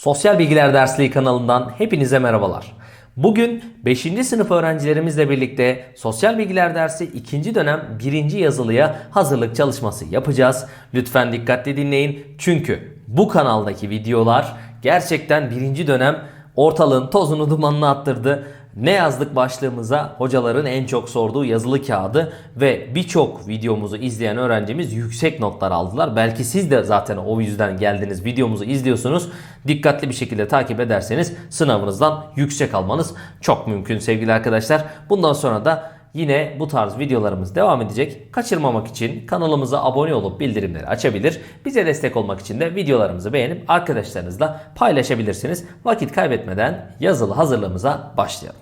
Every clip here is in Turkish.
Sosyal Bilgiler Dersliği kanalından hepinize merhabalar. Bugün 5. sınıf öğrencilerimizle birlikte Sosyal Bilgiler Dersi 2. dönem 1. yazılıya hazırlık çalışması yapacağız. Lütfen dikkatli dinleyin çünkü bu kanaldaki videolar gerçekten 1. dönem ortalığın tozunu dumanını attırdı. Ne yazdık başlığımıza? Hocaların en çok sorduğu yazılı kağıdı ve birçok videomuzu izleyen öğrencimiz yüksek notlar aldılar. Belki siz de zaten o yüzden geldiniz videomuzu izliyorsunuz. Dikkatli bir şekilde takip ederseniz sınavınızdan yüksek almanız çok mümkün sevgili arkadaşlar. Bundan sonra da Yine bu tarz videolarımız devam edecek. Kaçırmamak için kanalımıza abone olup bildirimleri açabilir. Bize destek olmak için de videolarımızı beğenip arkadaşlarınızla paylaşabilirsiniz. Vakit kaybetmeden yazılı hazırlığımıza başlayalım.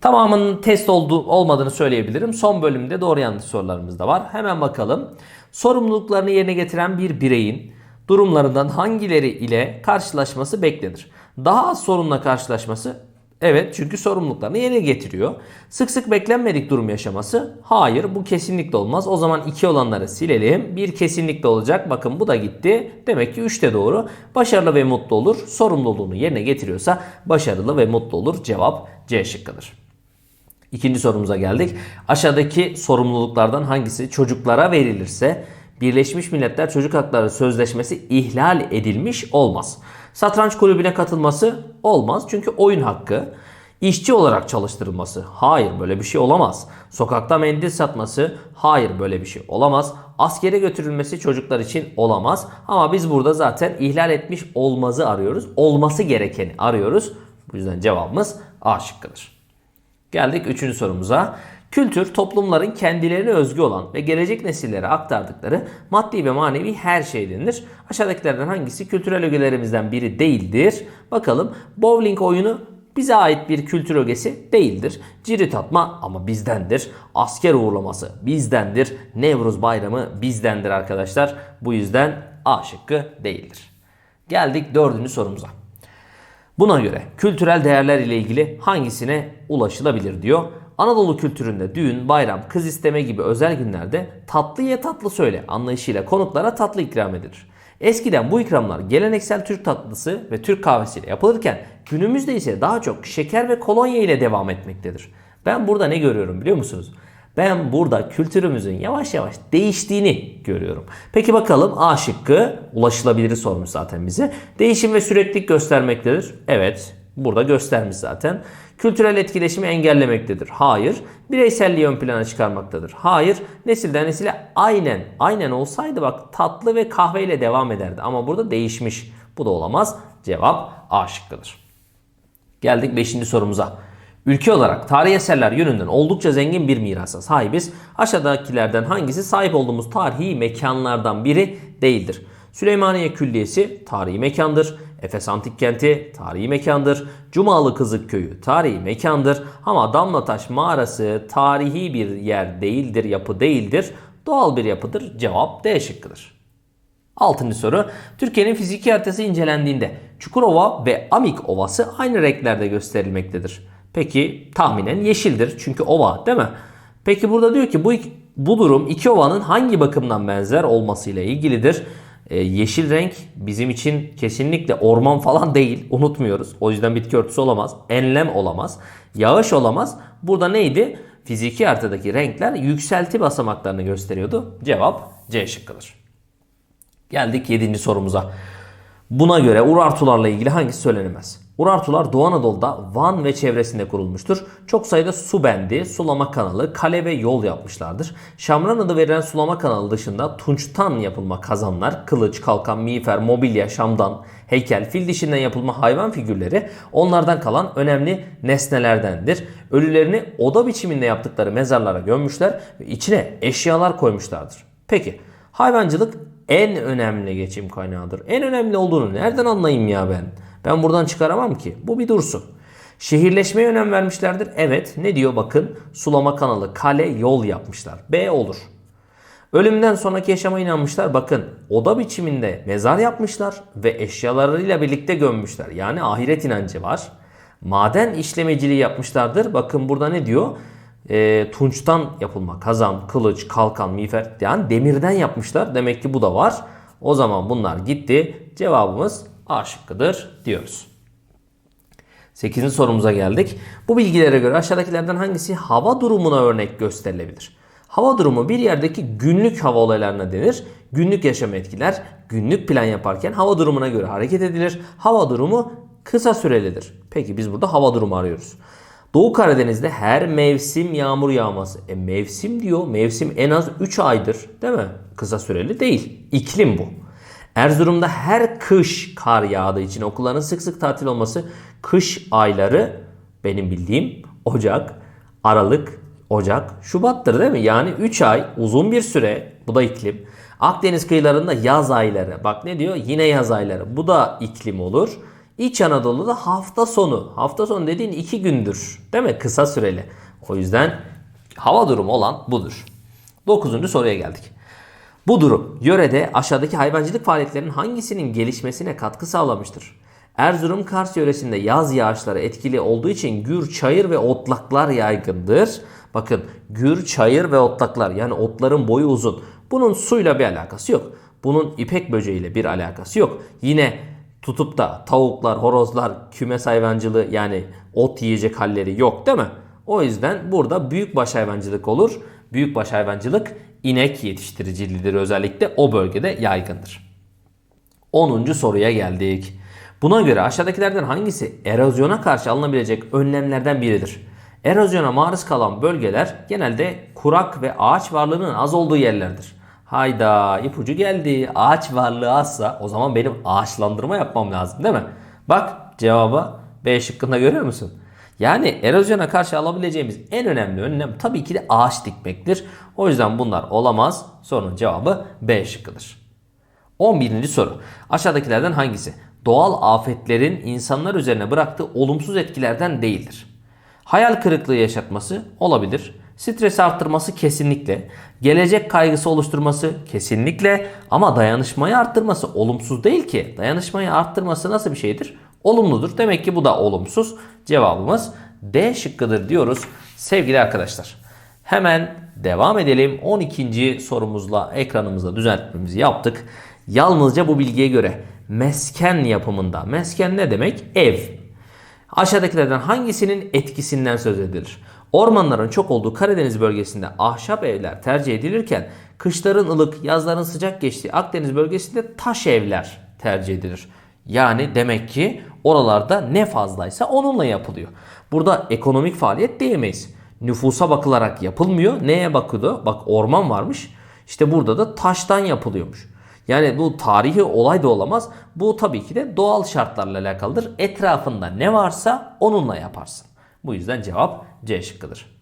Tamamının test oldu, olmadığını söyleyebilirim. Son bölümde doğru yanlış sorularımız da var. Hemen bakalım. Sorumluluklarını yerine getiren bir bireyin durumlarından hangileri ile karşılaşması beklenir? Daha az sorunla karşılaşması Evet çünkü sorumluluklarını yerine getiriyor. Sık sık beklenmedik durum yaşaması. Hayır bu kesinlikle olmaz. O zaman iki olanları silelim. Bir kesinlikle olacak. Bakın bu da gitti. Demek ki 3 de doğru. Başarılı ve mutlu olur. Sorumluluğunu yerine getiriyorsa başarılı ve mutlu olur. Cevap C şıkkıdır. İkinci sorumuza geldik. Aşağıdaki sorumluluklardan hangisi çocuklara verilirse Birleşmiş Milletler Çocuk Hakları Sözleşmesi ihlal edilmiş olmaz. Satranç kulübüne katılması olmaz çünkü oyun hakkı. İşçi olarak çalıştırılması. Hayır böyle bir şey olamaz. Sokakta mendil satması. Hayır böyle bir şey olamaz. Askere götürülmesi çocuklar için olamaz. Ama biz burada zaten ihlal etmiş olmazı arıyoruz. Olması gerekeni arıyoruz. Bu yüzden cevabımız A şıkkıdır. Geldik üçüncü sorumuza. Kültür toplumların kendilerine özgü olan ve gelecek nesillere aktardıkları maddi ve manevi her şey denilir. Aşağıdakilerden hangisi kültürel ögelerimizden biri değildir? Bakalım bowling oyunu bize ait bir kültür ögesi değildir. Cirit atma ama bizdendir. Asker uğurlaması bizdendir. Nevruz bayramı bizdendir arkadaşlar. Bu yüzden A şıkkı değildir. Geldik dördüncü sorumuza. Buna göre kültürel değerler ile ilgili hangisine ulaşılabilir diyor. Anadolu kültüründe düğün, bayram, kız isteme gibi özel günlerde tatlı ye tatlı söyle anlayışıyla konuklara tatlı ikram edilir. Eskiden bu ikramlar geleneksel Türk tatlısı ve Türk kahvesiyle yapılırken günümüzde ise daha çok şeker ve kolonya ile devam etmektedir. Ben burada ne görüyorum biliyor musunuz? Ben burada kültürümüzün yavaş yavaş değiştiğini görüyorum. Peki bakalım A şıkkı ulaşılabilir sormuş zaten bize. Değişim ve süreklilik göstermektedir. Evet burada göstermiş zaten. Kültürel etkileşimi engellemektedir. Hayır. Bireyselliği ön plana çıkarmaktadır. Hayır. Nesilden nesile aynen aynen olsaydı bak tatlı ve kahveyle devam ederdi. Ama burada değişmiş. Bu da olamaz. Cevap A şıkkıdır. Geldik 5. sorumuza. Ülke olarak tarihi eserler yönünden oldukça zengin bir mirasa sahibiz. Aşağıdakilerden hangisi sahip olduğumuz tarihi mekanlardan biri değildir? Süleymaniye Külliyesi tarihi mekandır. Efes Antik Kenti tarihi mekandır. Cumalı Kızık Köyü tarihi mekandır. Ama Damlataş Mağarası tarihi bir yer değildir, yapı değildir. Doğal bir yapıdır. Cevap D şıkkıdır. Altıncı soru. Türkiye'nin fiziki haritası incelendiğinde Çukurova ve Amik Ovası aynı renklerde gösterilmektedir. Peki tahminen yeşildir çünkü ova değil mi? Peki burada diyor ki bu, bu durum iki ovanın hangi bakımdan benzer olmasıyla ilgilidir. Ee, yeşil renk bizim için kesinlikle orman falan değil unutmuyoruz. O yüzden bitki örtüsü olamaz. Enlem olamaz. Yağış olamaz. Burada neydi? Fiziki haritadaki renkler yükselti basamaklarını gösteriyordu. Cevap C şıkkıdır. Geldik 7. sorumuza. Buna göre Urartularla ilgili hangisi söylenemez? Urartular Doğu Anadolu'da Van ve çevresinde kurulmuştur. Çok sayıda su bendi, sulama kanalı, kale ve yol yapmışlardır. Şamran adı verilen sulama kanalı dışında tunçtan yapılma kazanlar, kılıç, kalkan, miğfer, mobilya, şamdan, heykel, fil dişinden yapılma hayvan figürleri onlardan kalan önemli nesnelerdendir. Ölülerini oda biçiminde yaptıkları mezarlara gömmüşler ve içine eşyalar koymuşlardır. Peki hayvancılık en önemli geçim kaynağıdır. En önemli olduğunu nereden anlayayım ya ben? Ben buradan çıkaramam ki. Bu bir dursun. Şehirleşmeye önem vermişlerdir. Evet. Ne diyor bakın. Sulama kanalı, kale, yol yapmışlar. B olur. Ölümden sonraki yaşama inanmışlar. Bakın oda biçiminde mezar yapmışlar ve eşyalarıyla birlikte gömmüşler. Yani ahiret inancı var. Maden işlemeciliği yapmışlardır. Bakın burada ne diyor? e, tunçtan yapılma. Kazan, kılıç, kalkan, miğfer yani demirden yapmışlar. Demek ki bu da var. O zaman bunlar gitti. Cevabımız A şıkkıdır diyoruz. 8. sorumuza geldik. Bu bilgilere göre aşağıdakilerden hangisi hava durumuna örnek gösterilebilir? Hava durumu bir yerdeki günlük hava olaylarına denir. Günlük yaşam etkiler. Günlük plan yaparken hava durumuna göre hareket edilir. Hava durumu kısa sürelidir. Peki biz burada hava durumu arıyoruz. Doğu Karadeniz'de her mevsim yağmur yağması. E mevsim diyor. Mevsim en az 3 aydır değil mi? Kısa süreli değil. İklim bu. Erzurum'da her kış kar yağdığı için okulların sık sık tatil olması kış ayları benim bildiğim Ocak, Aralık, Ocak, Şubat'tır değil mi? Yani 3 ay uzun bir süre bu da iklim. Akdeniz kıyılarında yaz ayları. Bak ne diyor? Yine yaz ayları. Bu da iklim olur. İç Anadolu'da hafta sonu. Hafta sonu dediğin 2 gündür. Değil mi? Kısa süreli. O yüzden hava durumu olan budur. 9. soruya geldik. Bu durum yörede aşağıdaki hayvancılık faaliyetlerinin hangisinin gelişmesine katkı sağlamıştır? Erzurum Kars yöresinde yaz yağışları etkili olduğu için gür, çayır ve otlaklar yaygındır. Bakın gür, çayır ve otlaklar yani otların boyu uzun. Bunun suyla bir alakası yok. Bunun ipek böceğiyle bir alakası yok. Yine tutup da tavuklar, horozlar, kümes hayvancılığı yani ot yiyecek halleri yok değil mi? O yüzden burada büyükbaş hayvancılık olur. Büyükbaş hayvancılık inek yetiştiriciliğidir özellikle o bölgede yaygındır. 10. soruya geldik. Buna göre aşağıdakilerden hangisi erozyona karşı alınabilecek önlemlerden biridir? Erozyona maruz kalan bölgeler genelde kurak ve ağaç varlığının az olduğu yerlerdir. Hayda ipucu geldi. Ağaç varlığı azsa o zaman benim ağaçlandırma yapmam lazım değil mi? Bak cevaba B şıkkında görüyor musun? Yani erozyona karşı alabileceğimiz en önemli önlem tabii ki de ağaç dikmektir. O yüzden bunlar olamaz. Sorunun cevabı B şıkkıdır. 11. soru. Aşağıdakilerden hangisi doğal afetlerin insanlar üzerine bıraktığı olumsuz etkilerden değildir? Hayal kırıklığı yaşatması olabilir. Stres arttırması kesinlikle. Gelecek kaygısı oluşturması kesinlikle. Ama dayanışmayı arttırması olumsuz değil ki. Dayanışmayı arttırması nasıl bir şeydir? Olumludur. Demek ki bu da olumsuz. Cevabımız D şıkkıdır diyoruz sevgili arkadaşlar. Hemen devam edelim. 12. sorumuzla ekranımızda düzeltmemizi yaptık. Yalnızca bu bilgiye göre mesken yapımında. Mesken ne demek? Ev. Aşağıdakilerden hangisinin etkisinden söz edilir? Ormanların çok olduğu Karadeniz bölgesinde ahşap evler tercih edilirken kışların ılık, yazların sıcak geçtiği Akdeniz bölgesinde taş evler tercih edilir. Yani demek ki oralarda ne fazlaysa onunla yapılıyor. Burada ekonomik faaliyet diyemeyiz. Nüfusa bakılarak yapılmıyor. Neye bakılıyor? Bak orman varmış. İşte burada da taştan yapılıyormuş. Yani bu tarihi olay da olamaz. Bu tabii ki de doğal şartlarla alakalıdır. Etrafında ne varsa onunla yaparsın. Bu yüzden cevap C şıkkıdır.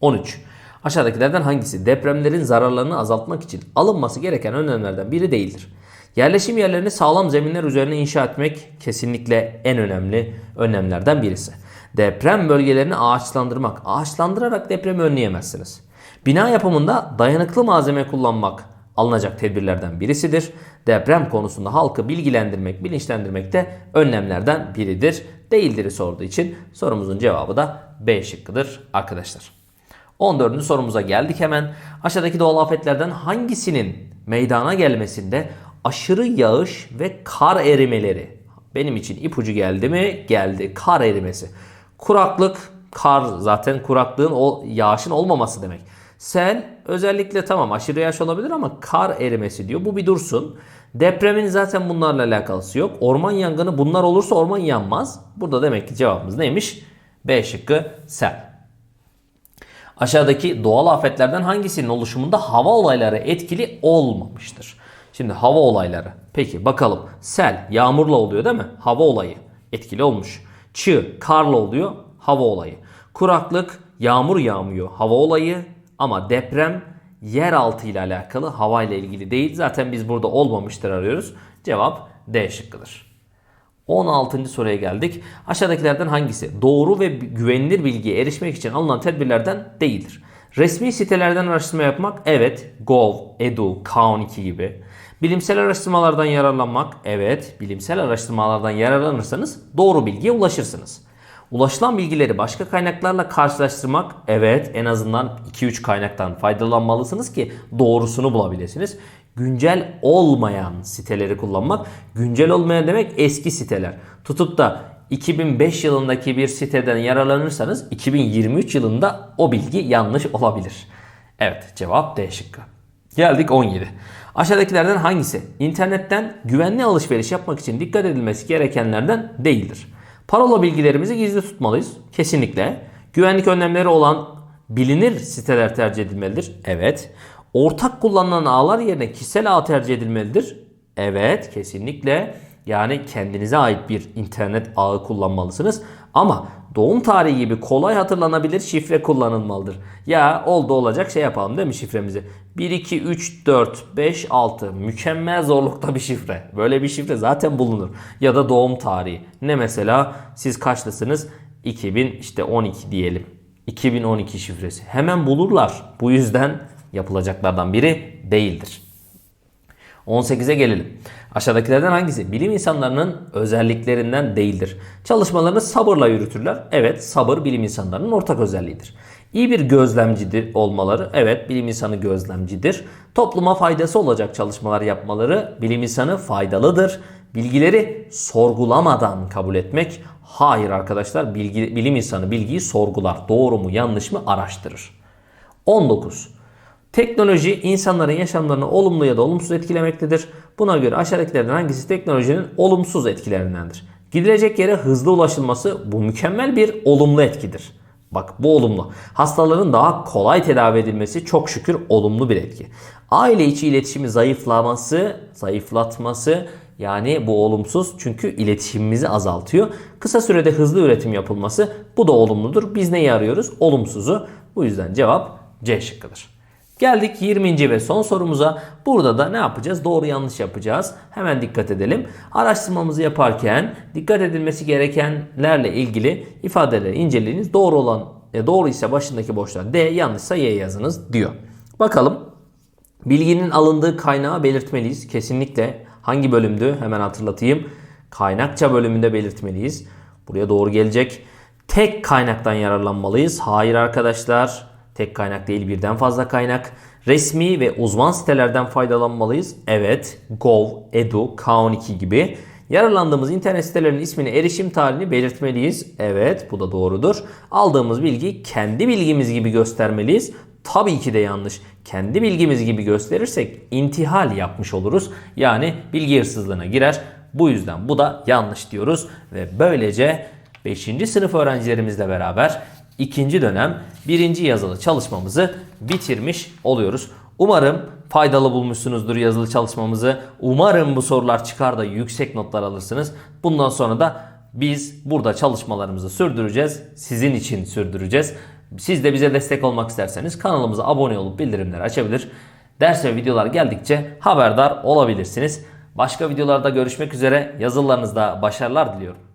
13. Aşağıdakilerden hangisi depremlerin zararlarını azaltmak için alınması gereken önlemlerden biri değildir? Yerleşim yerlerini sağlam zeminler üzerine inşa etmek kesinlikle en önemli önlemlerden birisi. Deprem bölgelerini ağaçlandırmak. Ağaçlandırarak depremi önleyemezsiniz. Bina yapımında dayanıklı malzeme kullanmak alınacak tedbirlerden birisidir. Deprem konusunda halkı bilgilendirmek, bilinçlendirmek de önlemlerden biridir. Değildir'i sorduğu için sorumuzun cevabı da B şıkkıdır arkadaşlar. 14. sorumuza geldik hemen. Aşağıdaki doğal afetlerden hangisinin meydana gelmesinde aşırı yağış ve kar erimeleri benim için ipucu geldi mi? Geldi. Kar erimesi. Kuraklık, kar zaten kuraklığın o yağışın olmaması demek. Sel özellikle tamam aşırı yağış olabilir ama kar erimesi diyor. Bu bir dursun. Depremin zaten bunlarla alakası yok. Orman yangını bunlar olursa orman yanmaz. Burada demek ki cevabımız neymiş? B şıkkı sel. Aşağıdaki doğal afetlerden hangisinin oluşumunda hava olayları etkili olmamıştır? Şimdi hava olayları. Peki bakalım. Sel yağmurla oluyor değil mi? Hava olayı etkili olmuş. Çığ karla oluyor. Hava olayı. Kuraklık yağmur yağmıyor. Hava olayı. Ama deprem yeraltı ile alakalı hava ile ilgili değil. Zaten biz burada olmamıştır arıyoruz. Cevap D şıkkıdır. 16. soruya geldik. Aşağıdakilerden hangisi doğru ve güvenilir bilgiye erişmek için alınan tedbirlerden değildir? Resmi sitelerden araştırma yapmak evet. Gov, Edu, K12 gibi. Bilimsel araştırmalardan yararlanmak evet. Bilimsel araştırmalardan yararlanırsanız doğru bilgiye ulaşırsınız. Ulaşılan bilgileri başka kaynaklarla karşılaştırmak evet en azından 2-3 kaynaktan faydalanmalısınız ki doğrusunu bulabilirsiniz. Güncel olmayan siteleri kullanmak. Güncel olmayan demek eski siteler. Tutup da 2005 yılındaki bir siteden yararlanırsanız 2023 yılında o bilgi yanlış olabilir. Evet cevap D şıkkı. Geldik 17. Aşağıdakilerden hangisi internetten güvenli alışveriş yapmak için dikkat edilmesi gerekenlerden değildir? Parola bilgilerimizi gizli tutmalıyız. Kesinlikle. Güvenlik önlemleri olan bilinir siteler tercih edilmelidir. Evet. Ortak kullanılan ağlar yerine kişisel ağ tercih edilmelidir. Evet, kesinlikle. Yani kendinize ait bir internet ağı kullanmalısınız. Ama doğum tarihi gibi kolay hatırlanabilir şifre kullanılmalıdır. Ya oldu olacak şey yapalım değil mi şifremizi? 1, 2, 3, 4, 5, 6 mükemmel zorlukta bir şifre. Böyle bir şifre zaten bulunur. Ya da doğum tarihi. Ne mesela siz kaçlısınız? 2000 işte 12 diyelim. 2012 şifresi. Hemen bulurlar. Bu yüzden yapılacaklardan biri değildir. 18'e gelelim. Aşağıdakilerden hangisi bilim insanlarının özelliklerinden değildir? Çalışmalarını sabırla yürütürler. Evet, sabır bilim insanlarının ortak özelliğidir. İyi bir gözlemcidir olmaları. Evet, bilim insanı gözlemcidir. Topluma faydası olacak çalışmalar yapmaları bilim insanı faydalıdır. Bilgileri sorgulamadan kabul etmek. Hayır arkadaşlar, bilgi, bilim insanı bilgiyi sorgular. Doğru mu, yanlış mı araştırır. 19. Teknoloji insanların yaşamlarını olumlu ya da olumsuz etkilemektedir. Buna göre aşağıdakilerden hangisi teknolojinin olumsuz etkilerindendir? Gidilecek yere hızlı ulaşılması bu mükemmel bir olumlu etkidir. Bak bu olumlu. Hastaların daha kolay tedavi edilmesi çok şükür olumlu bir etki. Aile içi iletişimi zayıflaması, zayıflatması yani bu olumsuz çünkü iletişimimizi azaltıyor. Kısa sürede hızlı üretim yapılması bu da olumludur. Biz neyi arıyoruz? Olumsuzu. Bu yüzden cevap C şıkkıdır. Geldik 20. ve son sorumuza. Burada da ne yapacağız? Doğru yanlış yapacağız. Hemen dikkat edelim. Araştırmamızı yaparken dikkat edilmesi gerekenlerle ilgili ifadeleri inceleyiniz. Doğru olan e, doğru ise başındaki boşluğa D, yanlışsa Y yazınız diyor. Bakalım. Bilginin alındığı kaynağı belirtmeliyiz. Kesinlikle hangi bölümdü? Hemen hatırlatayım. Kaynakça bölümünde belirtmeliyiz. Buraya doğru gelecek. Tek kaynaktan yararlanmalıyız. Hayır arkadaşlar. Tek kaynak değil birden fazla kaynak. Resmi ve uzman sitelerden faydalanmalıyız. Evet, Gov, Edu, K12 gibi. Yararlandığımız internet sitelerinin ismini, erişim tarihini belirtmeliyiz. Evet, bu da doğrudur. Aldığımız bilgiyi kendi bilgimiz gibi göstermeliyiz. Tabii ki de yanlış. Kendi bilgimiz gibi gösterirsek intihal yapmış oluruz. Yani bilgi hırsızlığına girer. Bu yüzden bu da yanlış diyoruz ve böylece 5. sınıf öğrencilerimizle beraber ikinci dönem birinci yazılı çalışmamızı bitirmiş oluyoruz. Umarım faydalı bulmuşsunuzdur yazılı çalışmamızı. Umarım bu sorular çıkar da yüksek notlar alırsınız. Bundan sonra da biz burada çalışmalarımızı sürdüreceğiz. Sizin için sürdüreceğiz. Siz de bize destek olmak isterseniz kanalımıza abone olup bildirimleri açabilir. Ders ve videolar geldikçe haberdar olabilirsiniz. Başka videolarda görüşmek üzere. Yazılarınızda başarılar diliyorum.